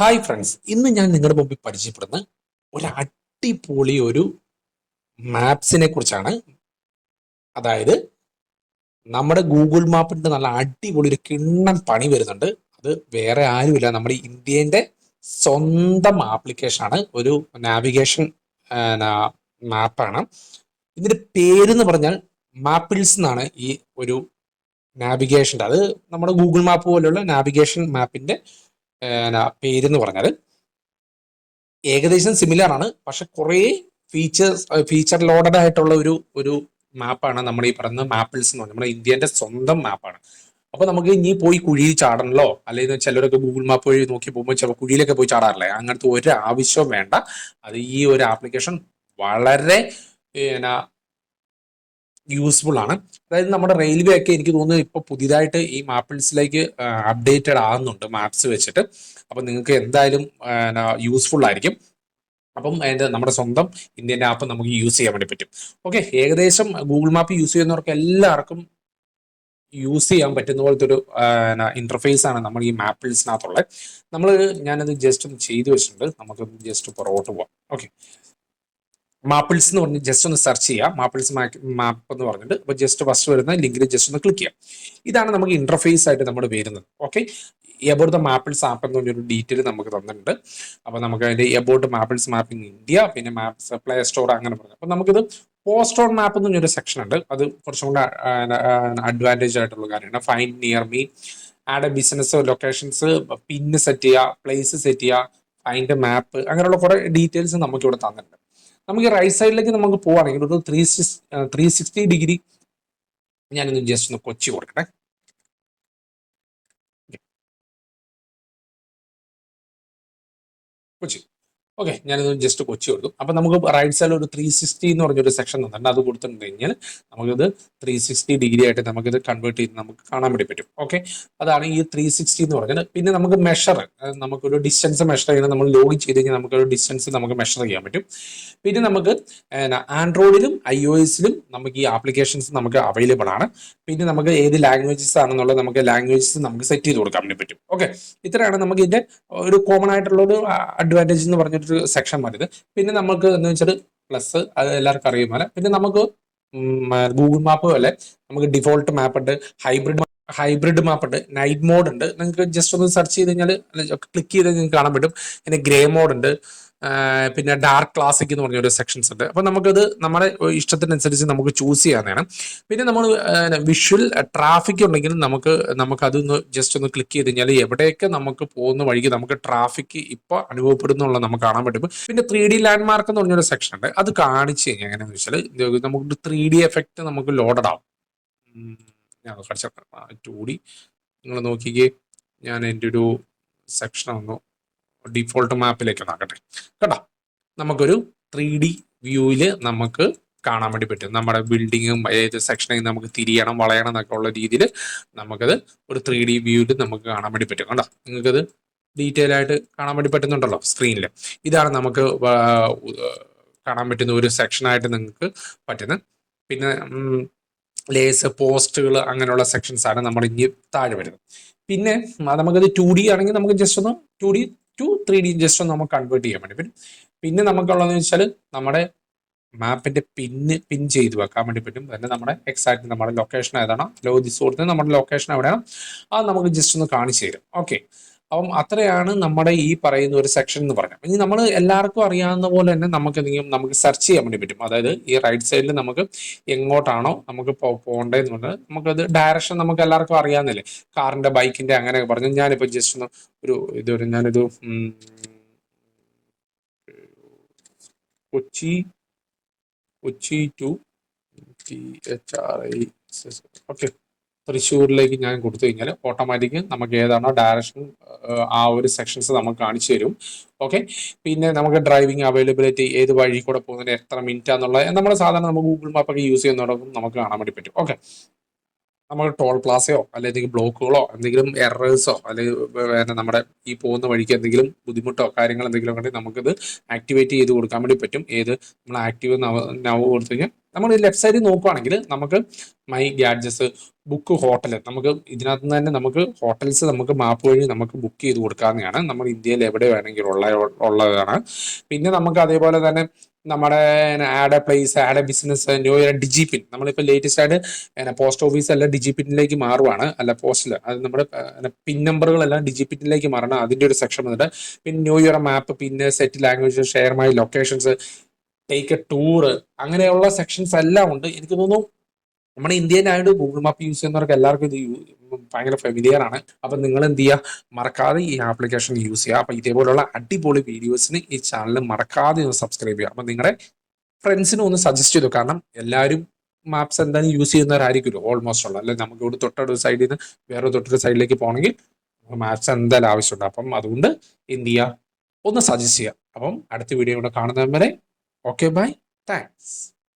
Hi friends ഇന്ന് ഞാൻ നിങ്ങളുടെ മുമ്പിൽ പരിചയപ്പെടുന്ന ഒരു അടിപൊളി ഒരു മാപ്സിനെ കുറിച്ചാണ്. അതായത് നമ്മുടെ ഗൂഗിൾ മാപ്പിന്റെ നല്ല അടിപൊളി ഒരു കിണ്ണൻ പണി വരുന്നുണ്ട്. അത് വേറെ ആരുമില്ല. നമ്മുടെ ഇന്ത്യന്റെ സ്വന്തം ആപ്ലിക്കേഷനാണ് ഒരു നാവിഗേഷൻ മാപ്പാണ് ഇതിന്റെ പേരെന്ന് പറഞ്ഞാൽ മാപ്പിൾസ് എന്നാണ് ഈ ഒരു നാവിഗേഷന്റെ അത് നമ്മുടെ ഗൂഗിൾ മാപ്പ് പോലെയുള്ള നാവിഗേഷൻ മാപ്പിന്റെ പേരെന്ന് പറഞ്ഞാൽ ഏകദേശം സിമിലർ ആണ്. പക്ഷെ കുറേ ഫീച്ചേഴ്സ് ഫീച്ചർ ലോഡഡ് ആയിട്ടുള്ള ഒരു ഒരു മാപ്പാണ് നമ്മൾ ഈ പറയുന്ന മാപ്പിൾസ് എന്ന് പറഞ്ഞാൽ നമ്മുടെ ഇന്ത്യന്റെ സ്വന്തം മാപ്പാണ് അപ്പോൾ നമുക്ക് ഇനി പോയി കുഴിയിൽ ചാടണല്ലോ? അല്ലെങ്കിൽ ചിലരൊക്കെ ഗൂഗിൾ മാപ്പ് വഴി നോക്കി പോകുമ്പോൾ ചിലപ്പോൾ കുഴിയിലൊക്കെ പോയി ചാടാറില്ലേ? അങ്ങനത്തെ ഒരു ആവശ്യവും വേണ്ട. അത് ഈ ഒരു ആപ്ലിക്കേഷൻ വളരെ യൂസ്ഫുൾ ആണ്. അതായത് നമ്മുടെ റെയിൽവേ ഒക്കെ എനിക്ക് തോന്നുന്നു ഇപ്പൊ പുതിയതായിട്ട് ഈ മാപ്പിൾസിലേക്ക് അപ്ഡേറ്റഡ് ആകുന്നുണ്ട് മാപ്സ് വെച്ചിട്ട്. അപ്പൊ നിങ്ങൾക്ക് എന്തായാലും യൂസ്ഫുൾ ആയിരിക്കും. അപ്പം അതിന്റെ നമ്മുടെ സ്വന്തം ഇന്ത്യൻ ആപ്പ് നമുക്ക് യൂസ് ചെയ്യാൻ വേണ്ടി പറ്റും. ഓക്കെ ഏകദേശം ഗൂഗിൾ മാപ്പ് യൂസ് ചെയ്യുന്നവർക്ക് എല്ലാവർക്കും യൂസ് ചെയ്യാൻ പറ്റുന്ന പോലത്തെ ഒരു ഇന്റർഫേസ് ആണ് നമ്മൾ ഈ മാപ്പിൾസിനകത്തുള്ളത് നമ്മൾ ഞാനത് ജസ്റ്റ് ഒന്ന് ചെയ്തു വെച്ചിട്ടുണ്ട്. നമുക്ക് ജസ്റ്റ് പുറകോട്ട് പോവാം. ഓക്കെ മാപ്പിൾസ് എന്ന് പറഞ്ഞ് ജസ്റ്റ് ഒന്ന് സെർച്ച് ചെയ്യാം. മാപ്പിൾസ് മാപ്പ് എന്ന് പറഞ്ഞിട്ട്. അപ്പോൾ ജസ്റ്റ് ഫസ്റ്റ് വരുന്ന ലിങ്കിൽ ജസ്റ്റ് ഒന്ന് ക്ലിക്ക് ചെയ്യാം. ഇതാണ് നമുക്ക് ഇന്റർഫേസ് ആയിട്ട് നമ്മൾ വരുന്നത്. Okay about the Mappls app എന്ന് പറഞ്ഞൊരു ഡീറ്റെയിൽ നമുക്ക് തന്നിട്ടുണ്ട്. അപ്പോൾ നമുക്ക് അതിന്റെ about Mappls map in India പിന്നെ മാപ്പ് പ്ലേ സ്റ്റോർ അങ്ങനെ പറഞ്ഞു. അപ്പോൾ നമുക്കിത് പോസ്റ്റ് ഓൺ മാപ്പ് എന്ന് പറഞ്ഞൊരു സെക്ഷൻ ഉണ്ട്. അത് കുറച്ചും കൂടെ അഡ്വാന്റേജ് ആയിട്ടുള്ള കാര്യമാണ്. Find near me add a business locations pin set ചെയ്യുക പ്ലേസ് സെറ്റ് ചെയ്യുക ഫൈൻഡ് മാപ്പ് അങ്ങനെയുള്ള കുറെ ഡീറ്റെയിൽസ് നമുക്കിവിടെ തന്നിട്ടുണ്ട്. നമുക്ക് റൈറ്റ് സൈഡിലേക്ക് നമുക്ക് പോവാണെങ്കിൽ ഒരു ത്രീ ത്രീ സിക്സ്റ്റി ഡിഗ്രി ഞാനൊന്ന് ജസ്റ്റ് ഒന്ന് കൊച്ചി കൊടുക്കട്ടെ. കൊച്ചി. ഓക്കെ ഞാനിത് ജസ്റ്റ് കൊച്ചി കൊടുത്തു അപ്പം നമുക്ക് റൈറ്റ് സൈഡിൽ ഒരു ത്രീ സിക്സ്റ്റി എന്ന് പറഞ്ഞൊരു സെക്ഷൻ തന്നിട്ടുണ്ട്. അത് കൊടുത്തിട്ടുണ്ട് കഴിഞ്ഞാൽ നമുക്കിത് ത്രീ സിക്സ്റ്റി ഡിഗ്രി ആയിട്ട് നമുക്കിത് കൺവേർട്ട് ചെയ്ത് നമുക്ക് കാണാൻ വേണ്ടി പറ്റും. ഓക്കെ അതാണ് ഈ ത്രീ സിക്സ്റ്റി എന്ന് പറഞ്ഞത്. പിന്നെ നമുക്ക് മെഷർ നമുക്കൊരു ഡിസ്റ്റൻസ് മെഷർ ചെയ്യുന്നത് നമ്മൾ ലോഗിൻ ചെയ്ത് കഴിഞ്ഞാൽ നമുക്കൊരു ഡിസ്റ്റൻസ് നമുക്ക് മെഷർ ചെയ്യാൻ പറ്റും. പിന്നെ നമുക്ക് ആൻഡ്രോയിഡിലും ഐ ഒ എസിലും നമുക്ക് ഈ ആപ്ലിക്കേഷൻസ് നമുക്ക് അവൈലബിൾ ആണ്. പിന്നെ നമുക്ക് ഏത് ലാംഗ്വേജസ് ആണെന്നുള്ളത് നമുക്ക് ലാംഗ്വേജസ് നമുക്ക് സെറ്റ് ചെയ്ത് കൊടുക്കാൻ വേണ്ടി പറ്റും. ഓക്കെ ഇത്രയാണ് നമുക്ക് ഇതിന്റെ ഒരു കോമൺ ആയിട്ടുള്ള ഒരു അഡ്വാന്റേജ് എന്ന് പറഞ്ഞിട്ട് ഒരു സെക്ഷൻ വരുന്നത് പിന്നെ നമുക്ക് എന്ന് വെച്ചാൽ പ്ലസ് അത് എല്ലാവർക്കും അറിയും പോലെ. പിന്നെ നമുക്ക് ഗൂഗിൾ മാപ്പ് പോലെ നമുക്ക് ഡിഫോൾട്ട് മാപ്പ് ഉണ്ട് ഹൈബ്രിഡ് ഹൈബ്രിഡ് മാപ്പ് ഉണ്ട് നൈറ്റ് മോഡ് ഉണ്ട്. നിങ്ങൾക്ക് ജസ്റ്റ് ഒന്ന് സെർച്ച് ചെയ്ത് കഴിഞ്ഞാൽ ക്ലിക്ക് ചെയ്ത് നിങ്ങൾക്ക് കാണാൻ പറ്റും. പിന്നെ ഗ്രേ മോഡ് ഉണ്ട്. പിന്നെ ഡാർക്ക് ക്ലാസിക് എന്ന് പറഞ്ഞ ഒരു സെക്ഷൻസ് ഉണ്ട്. അപ്പൊ നമുക്കത് നമ്മുടെ ഇഷ്ടത്തിനനുസരിച്ച് നമുക്ക് ചൂസ് ചെയ്യാനാണ്. പിന്നെ നമ്മൾ വിഷ്വൽ ട്രാഫിക് ഉണ്ടെങ്കിൽ നമുക്ക് നമുക്ക് അതൊന്ന് ജസ്റ്റ് ഒന്ന് ക്ലിക്ക് ചെയ്ത് കഴിഞ്ഞാൽ എവിടെയൊക്കെ നമുക്ക് പോകുന്ന വഴിക്ക് നമുക്ക് ട്രാഫിക് ഇപ്പൊ അനുഭവപ്പെടുന്നുള്ള നമുക്ക് കാണാൻ പറ്റും. പിന്നെ ത്രീ ഡി ലാൻഡ് മാർക്ക് എന്ന് പറഞ്ഞൊരു സെക്ഷൻ ഉണ്ട്. അത് കാണിച്ചു കഴിഞ്ഞാൽ എങ്ങനെയാണെന്ന് വെച്ചാൽ നമുക്ക് ത്രീ ഡി എഫക്റ്റ് നമുക്ക് ലോഡഡ് ആവും. ഞാൻ കളിച്ച ടു ഡി നിങ്ങൾ നോക്കിക്കേ. ഞാൻ എന്റെ ഒരു സെക്ഷൻ ഒന്ന് ഡിഫോൾട്ട് മാപ്പിലേക്ക് നോക്കട്ടെ. കേട്ടോ? നമുക്കൊരു ത്രീ ഡി വ്യൂവിൽ നമുക്ക് കാണാൻ വേണ്ടി പറ്റും. നമ്മുടെ ബിൽഡിങ്ങും ഏത് സെക്ഷനെയും നമുക്ക് തിരിയണം വളയണം എന്നൊക്കെ ഉള്ള രീതിയിൽ നമുക്കത് ഒരു ത്രീ ഡി വ്യൂവിൽ നമുക്ക് കാണാൻ വേണ്ടി പറ്റും. കേട്ടോ നിങ്ങൾക്കത് ഡീറ്റെയിൽ ആയിട്ട് കാണാൻ വേണ്ടി പറ്റുന്നുണ്ടല്ലോ സ്ക്രീനിൽ ഇതാണ് നമുക്ക് കാണാൻ പറ്റുന്ന ഒരു സെക്ഷനായിട്ട് നിങ്ങൾക്ക് പറ്റുന്നത്. പിന്നെ ലേസ് പോസ്റ്റുകൾ അങ്ങനെയുള്ള സെക്ഷൻസ് ആണ് നമ്മൾ ഇനി താഴെ വരുന്നത്. പിന്നെ നമുക്കത് ടു ഡി ആണെങ്കിൽ നമുക്ക് ജസ്റ്റ് ഒന്ന് two D two three D just നമുക്ക് കൺവേർട്ട് ചെയ്യാൻ വേണ്ടി പറ്റും. പിന്നെ നമുക്കുള്ളതെന്ന് വെച്ചാൽ നമ്മുടെ മാപ്പിന്റെ പിന്ന് പിൻ ചെയ്ത് വെക്കാൻ വേണ്ടി പറ്റും. തന്നെ നമ്മുടെ എക്സാക്ട് നമ്മുടെ ലൊക്കേഷൻ ഏതാണോ? ലോ ദിസ് കൊടുത്ത് നമ്മുടെ ലൊക്കേഷൻ എവിടെയാണ്? അത് നമുക്ക് ജസ്റ്റ് ഒന്ന് കാണിച്ചു തരും. ഓക്കെ അപ്പം അത്രയാണ് നമ്മുടെ ഈ പറയുന്ന ഒരു സെക്ഷൻ എന്ന് പറഞ്ഞാൽ ഇനി നമ്മൾ എല്ലാവർക്കും അറിയാവുന്ന പോലെ തന്നെ നമുക്ക് എന്തെങ്കിലും നമുക്ക് സെർച്ച് ചെയ്യാൻ വേണ്ടി പറ്റും. അതായത് ഈ റൈറ്റ് സൈഡിൽ നമുക്ക് എങ്ങോട്ടാണോ നമുക്ക് പോകേണ്ടതെന്ന് പറഞ്ഞാൽ നമുക്കത് ഡയറക്ഷൻ നമുക്ക് എല്ലാവർക്കും അറിയാവുന്നില്ലേ? കാറിന്റെ ബൈക്കിന്റെ അങ്ങനെ പറഞ്ഞു ഞാനിപ്പോൾ ജസ്റ്റ് ഒന്ന് ഒരു ഇതൊരു ഞാനിത് Kochi Kochi to T H R I okay തൃശ്ശൂരിലേക്ക് ഞാൻ കൊടുത്തു കഴിഞ്ഞാൽ ഓട്ടോമാറ്റിക് നമുക്ക് ഏതാണോ ഡയറക്ഷൻ ആ ഒരു സെക്ഷൻസ് നമുക്ക് കാണിച്ചു തരും. ഓക്കെ പിന്നെ നമുക്ക് ഡ്രൈവിംഗ് അവൈലബിലിറ്റി ഏത് വഴി കൂടെ പോകുന്നതിന് എത്ര മിനിറ്റ് എന്നുള്ളത് നമ്മൾ സാധാരണ നമുക്ക് ഗൂഗിൾ മാപ്പൊക്കെ യൂസ് ചെയ്യുന്നതോടൊപ്പം നമുക്ക് കാണാൻ വേണ്ടി പറ്റും. ഓക്കെ നമ്മൾ ടോൾ പ്ലാസയോ അല്ലെങ്കിൽ ബ്ലോക്കുകളോ എന്തെങ്കിലും എറേഴ്സോ അല്ലെങ്കിൽ നമ്മുടെ ഈ പോകുന്ന വഴിക്ക് എന്തെങ്കിലും ബുദ്ധിമുട്ടോ കാര്യങ്ങൾ എന്തെങ്കിലും ഉണ്ടെങ്കിൽ നമുക്കിത് ആക്ടിവേറ്റ് ചെയ്ത് കൊടുക്കാൻ വേണ്ടി പറ്റും. ഏത് നമ്മൾ ആക്റ്റീവ് നവ് നവ് കൊടുത്തു കഴിഞ്ഞാൽ നമ്മൾ ലെഫ്റ്റ് സൈഡിൽ നോക്കുകയാണെങ്കിൽ നമുക്ക് മൈ ഗാഡ്ജസ് ബുക്ക് ഹോട്ടൽ നമുക്ക് ഇതിനകത്ത് നിന്ന് തന്നെ നമുക്ക് ഹോട്ടൽസ് നമുക്ക് മാപ്പ് വഴി നമുക്ക് ബുക്ക് ചെയ്ത് കൊടുക്കാവുന്നതാണ്. നമ്മൾ ഇന്ത്യയിൽ എവിടെ വേണമെങ്കിലും ഉള്ള ഉള്ളതാണ്. പിന്നെ നമുക്ക് അതേപോലെ തന്നെ നമ്മുടെ add a place add a business new year DIGIPIN നമ്മളിപ്പോൾ ലേറ്റസ്റ്റ് ആയിട്ട് പോസ്റ്റ് ഓഫീസ് എല്ലാം ഡിജിപിന്നിലേക്ക് മാറുവാണ്. അല്ല പോസ്റ്റിൽ അത് നമ്മുടെ പിൻ നമ്പറുകളെല്ലാം ഡിജിപിന്നിലേക്ക് മാറണം. അതിന്റെ ഒരു സെക്ഷൻ വന്നിട്ട്. പിന്നെ ന്യൂ ഇയർ മാപ്പ് പിന്നെ set language share my locations take a tour അങ്ങനെയുള്ള സെക്ഷൻസ് എല്ലാം ഉണ്ട്. എനിക്ക് തോന്നുന്നു നമ്മുടെ ഇന്ത്യയിലായിട്ട് ഗൂഗിൾ മാപ്പ് യൂസ് ചെയ്യുന്നവർക്ക് എല്ലാവർക്കും ഇത് ഭയങ്കര ഫെമിലിയർ ആണ്. അപ്പം നിങ്ങൾ എന്ത് ചെയ്യുക മറക്കാതെ ഈ ആപ്ലിക്കേഷൻ യൂസ് ചെയ്യുക അപ്പം ഇതേപോലുള്ള അടിപൊളി വീഡിയോസിന് ഈ ചാനൽ മറക്കാതെ ഒന്ന് സബ്സ്ക്രൈബ് ചെയ്യുക. അപ്പം നിങ്ങളുടെ ഫ്രണ്ട്സിനും ഒന്ന് സജസ്റ്റ് ചെയ്തു. കാരണം എല്ലാവരും മാപ്സ് എന്തായാലും യൂസ് ചെയ്യുന്നവരായിരിക്കുമല്ലോ ഓൾമോസ്റ്റ് ഉള്ള. അല്ലെ നമുക്ക് ഇവിടെ തൊട്ടൊരു സൈഡിൽ നിന്ന് വേറെ തൊട്ടൊരു സൈഡിലേക്ക് പോകണമെങ്കിൽ മാപ്സ് എന്തായാലും ആവശ്യമുണ്ട്. അപ്പം അതുകൊണ്ട് എന്ത് ചെയ്യുക ഒന്ന് സജസ്റ്റ് ചെയ്യുക അപ്പം അടുത്ത വീഡിയോ കൂടെ കാണുന്നവരെ Okay, bye. Thanks.